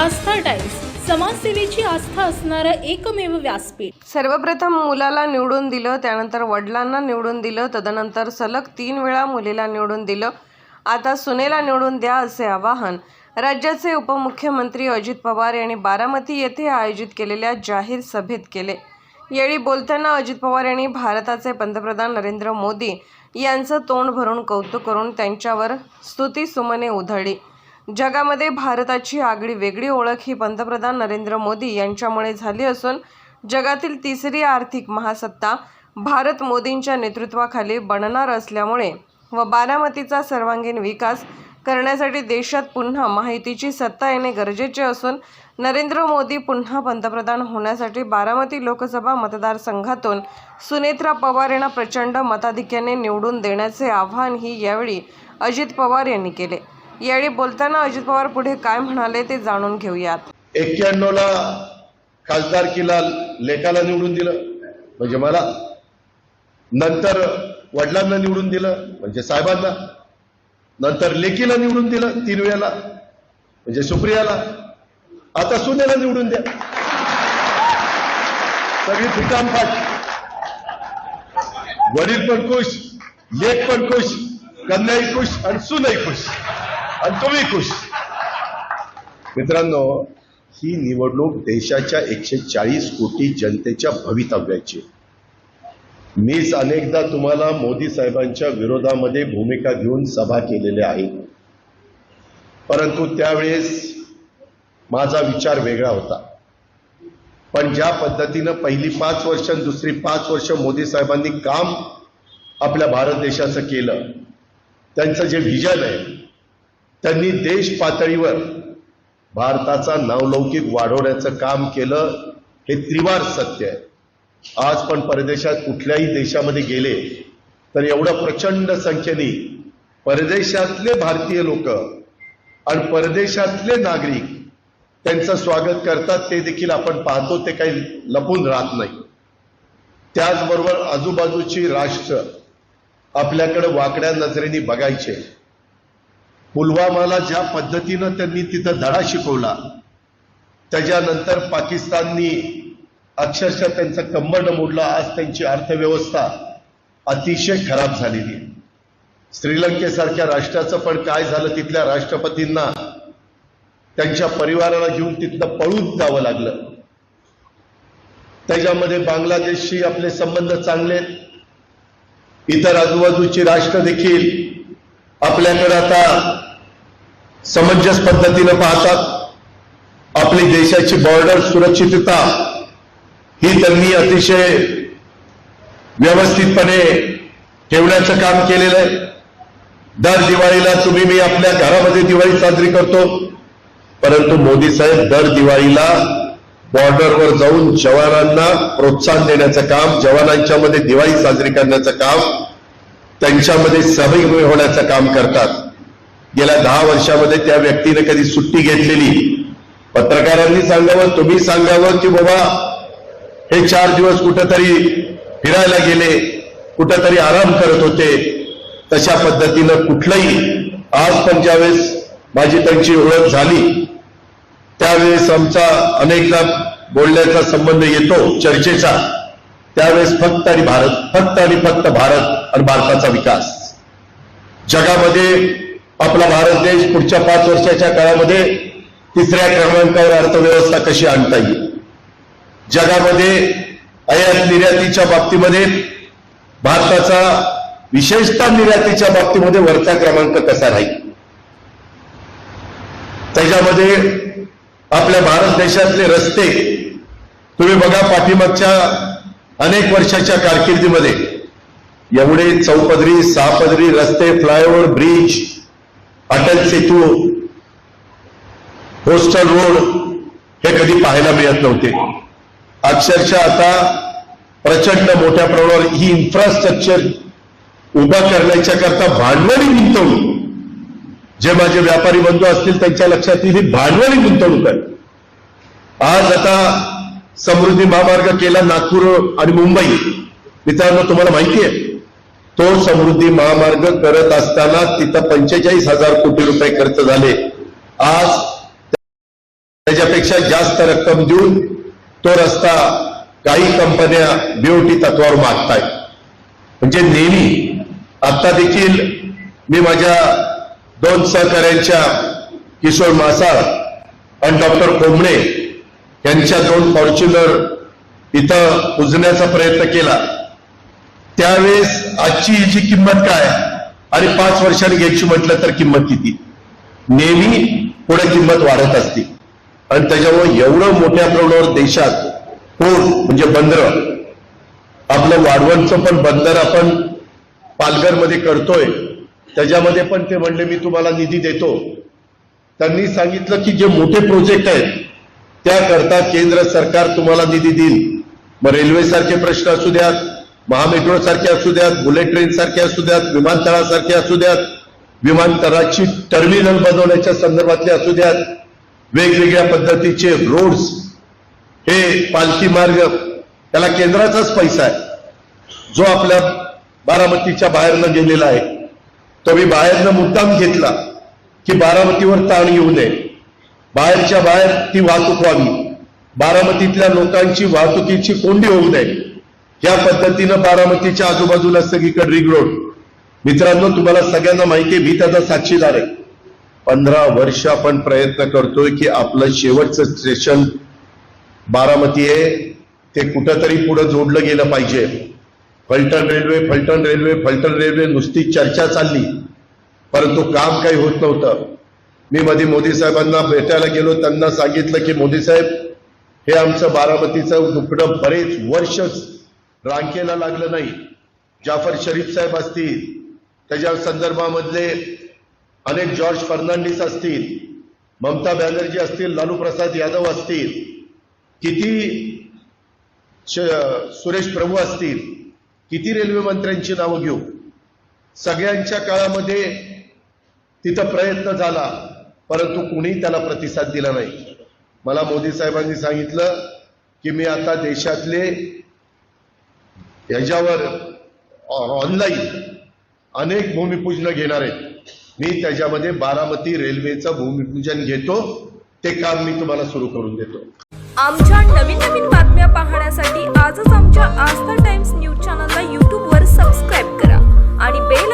आस्था times समाजसेवेची आस्था असणारं एकमेव व्यासपीठ. सर्वप्रथम मुलाला निवडून दिलं त्यानंतर वडिलांना निवडून दिलं तदनंतर सलग तीन वेळा मुलीला निवडून दिलं. आता सुनेला निवडून द्या असे आवाहन राज्याचे उपमुख्यमंत्री अजित पवार यांनी बारामती येथे आयोजित केलेल्या जाहीर सभेत केले. यावेळी बोलताना अजित पवार यांनी भारताचे पंतप्रधान नरेंद्र मोदी यांचं तोंड भरून कौतुक करून त्यांच्यावर स्तुतीसुमने उधळली. जगामध्ये भारताची आगळी वेगळी ओळख ही पंतप्रधान नरेंद्र मोदी यांच्यामुळे झाली असून जगातील तिसरी आर्थिक महासत्ता भारत मोदींच्या नेतृत्वाखाली बनणार असल्यामुळे व बारामतीचा सर्वांगीण विकास करण्यासाठी देशात पुन्हा माहितीची सत्ता येणे गरजेचे असून नरेंद्र मोदी पुन्हा पंतप्रधान होण्यासाठी बारामती लोकसभा मतदारसंघातून सुनेत्रा पवार यांना प्रचंड मताधिक्याने निवडून देण्याचे आवाहनही यावेळी अजित पवार यांनी केले. यावेळी बोलताना अजित पवार पुढे काय म्हणाले ते जाणून घेऊयात. एक्क्याण्णव ला खासदारकीला लेखाला निवडून दिलं म्हणजे मला. नंतर वडिलांना निवडून दिलं म्हणजे साहेबांना. नंतर लेकीला निवडून दिलं तीन वेळेला म्हणजे सुप्रियाला. आता सुनेला निवडून द्या. सगळी फिटामफाट वडील पण खुश लेख पण खुश कन्याही खुश आणि सुनही खुश. आणि तुम्ही खुश. मित्रांनो ही निवडणूक देशाच्या एकशे चाळीस कोटी जनतेच्या भवितव्याची. मीच अनेकदा तुम्हाला मोदी साहेबांच्या विरोधामध्ये भूमिका घेऊन सभा केलेल्या आहेत. परंतु त्यावेळेस माझा विचार वेगळा होता. पण ज्या पद्धतीनं पहिली पाच वर्ष आणि दुसरी पाच वर्ष मोदी साहेबांनी काम आपल्या भारत देशाचं केलं त्यांचं जे व्हिजन आहे त्यांनी देश पातळीवर भारताचा नावलौकिक वाढवण्याचं काम केलं हे त्रिवार सत्य आहे. आज पण परदेशात कुठल्याही देशामध्ये गेले तर एवढं प्रचंड संख्येने परदेशातले भारतीय लोक आणि परदेशातले नागरिक त्यांचं स्वागत करतात ते देखील आपण पाहतो ते काही लपून राहत नाही. त्याचबरोबर आजूबाजूची राष्ट्र आपल्याकडे वाकड्या नजरेने बघायचे पुलवामाला ज्या पद्धतीनं त्यांनी तिथं धडा शिकवला त्याच्यानंतर पाकिस्ताननी अक्षरशः त्यांचा कंबंड मोडला. आज त्यांची अर्थव्यवस्था अतिशय खराब झालेली आहे. श्रीलंकेसारख्या राष्ट्राचं पण काय झालं तिथल्या राष्ट्रपतींना त्यांच्या परिवाराला घेऊन तिथलं पळून जावं लागलं. त्याच्यामध्ये बांगलादेशशी आपले संबंध चांगले इतर आजूबाजूची राष्ट्र देखील आपल्याकडे आता समंजस पद्धतीनं पाहतात. आपली देशाची बॉर्डर सुरक्षितता ही त्यांनी अतिशय व्यवस्थितपणे ठेवण्याचं काम केलेलं आहे. दर दिवाळीला तुम्ही मी आपल्या घरामध्ये दिवाळी साजरी करतो. परंतु मोदी साहेब दर दिवाळीला बॉर्डरवर जाऊन जवानांना प्रोत्साहन देण्याचं काम जवानांच्या मध्ये दिवाळी साजरी करण्याचं काम त्यांच्यामध्ये सहभागी होण्याचं काम करतात. गेल्या दहा वर्षामध्ये त्या व्यक्तीने कधी सुट्टी घेतलेली. पत्रकारांनी सांगावं तुम्ही सांगावं की बाबा हे चार दिवस कुठंतरी फिरायला गेले कुठंतरी आराम करत होते. तशा पद्धतीनं कुठलंही आज पण ज्यावेळेस माझी त्यांची ओळख झाली त्यावेळेस आमचा अनेकदा बोलण्याचा संबंध येतो चर्चेचा. त्यावेळेस फक्त आणि भारत फक्त आणि फक्त भारत आणि भारताचा विकास. जगामध्ये आपला भारत देश पुढच्या पाच वर्षाच्या काळामध्ये तिसऱ्या क्रमांकावर अर्थव्यवस्था कशी आणता येईल? जगामध्ये आयात निर्यातीच्या बाबतीमध्ये भारताचा विशेषतः निर्यातीच्या बाबतीमध्ये वरचा क्रमांक कसा राहील? त्याच्यामध्ये आपल्या भारत देशातले रस्ते तुम्ही बघा पाठीमागच्या अनेक वर्षाच्या कारकिर्दीमध्ये एवढे चौपदरी सहापदरी रस्ते flyover bridge Atal Setu coastal road हे कधी पाहायला मिळत नव्हते. अक्षरशः आता प्रचंड मोठ्या प्रमाणावर ही इन्फ्रास्ट्रक्चर उभा करण्याच्या करता भांडवली गुंतवणूक. जे माझे व्यापारी बंधू असतील त्यांच्या लक्षात येईल ही भांडवली गुंतवणूक आहे. आज आता समृद्धी महामार्ग केला नागपूर आणि मुंबई. मित्रांनो तुम्हाला माहिती आहे तो समृद्धी महामार्ग करत असताना तिथं पंचेचाळीस हजार कोटी रुपये खर्च झाले. आज त्याच्यापेक्षा जास्त रक्कम देऊन तो रस्ता काही कंपन्या बीओटी तत्वावर मागतायत. म्हणजे नेहमी आता देखील मी माझ्या दोन सहकाऱ्यांच्या किशोर मासाळ आणि डॉक्टर कोंबणे यांच्या दोन फॉर्च्युनर इथं पुजण्याचा प्रयत्न केला. त्यावेळेस आजची हिची किंमत काय? आणि पाच वर्षांनी घ्यायची म्हटलं तर किंमत किती? नेहमी पुढे किंमत वाढत असते. आणि त्याच्यामुळे एवढं मोठ्या प्रमाणावर देशात पोर्ट म्हणजे बंदर आपलं वाढवणचं पण बंदर आपण पालघरमध्ये करतोय. त्याच्यामध्ये पण ते म्हणले मी तुम्हाला निधी देतो. त्यांनी सांगितलं की जे मोठे प्रोजेक्ट आहेत त्याकरता केंद्र सरकार तुम्हाला निधी देईल. मग रेल्वेसारखे प्रश्न असू द्यात महामेट्रो सारखे असू द्यात बुलेट ट्रेन सारखे असू द्यात विमानतळासारखे असू द्यात विमानतळाची टर्मिनल बनवण्याच्या संदर्भातले असू द्यात वेगवेगळ्या पद्धतीचे रोड्स हे पालखी मार्ग त्याला केंद्राचाच पैसा आहे. जो आपल्या बारामतीच्या बाहेरनं गेलेला आहे. तो मी बाहेरनं मुद्दाम घेतला की बारामतीवर ताण येऊ नये. बाहेरच्या बाहेर ती वाहतूक व्हावी. बारामतीतल्या लोकांची वाहतुकीची कोंडी होऊ नये. या पद्धतीनं बारामतीच्या आजूबाजूला सगळीकडे रिंग रोड मित्रांनो तुम्हाला सगळ्यांना माहिती आहे मी त्याचा साक्षीदार आहे. पंधरा वर्ष आपण प्रयत्न करतोय की आपलं शेवटचं स्टेशन बारामती आहे. ते कुठंतरी पुढं जोडलं गेलं पाहिजे. Phaltan railway Phaltan railway Phaltan railway नुसती चर्चा चालली. परंतु काम काही होत नव्हतं. मी मध्ये मोदी साहेबांना भेटायला गेलो त्यांना सांगितलं की मोदी साहेब हे आमचं बारामतीचं दुखणं बरेच वर्ष रांकेला लागलं नाही. जाफर शरीफ साहेब असतील त्याच्या संदर्भामधले अनेक जॉर्ज फर्नांडिस असतील ममता बॅनर्जी असतील लालू प्रसाद यादव असतील किती श- सुरेश प्रभू असतील किती रेल्वे मंत्र्यांची नावं घेऊ? सगळ्यांच्या काळामध्ये तिथं प्रयत्न झाला. परंतु कुणी त्याला प्रतिसाद दिला नाही. मला मोदी साहेबांनी सांगितलं की मी आता देशातले याच्यावर ऑनलाईन अनेक भूमिपूजन घेणार आहेत मी त्याच्यामध्ये बारामती रेल्वेचं भूमिपूजन घेतो. ते काम मी तुम्हाला सुरू करून देतो. आमच्या नवीन नवीन बातम्या पाहण्यासाठी आजच आमच्या आस्था टाइम्स न्यूज चॅनलला यूट्यूबवर सबस्क्राईब करा आणि बेल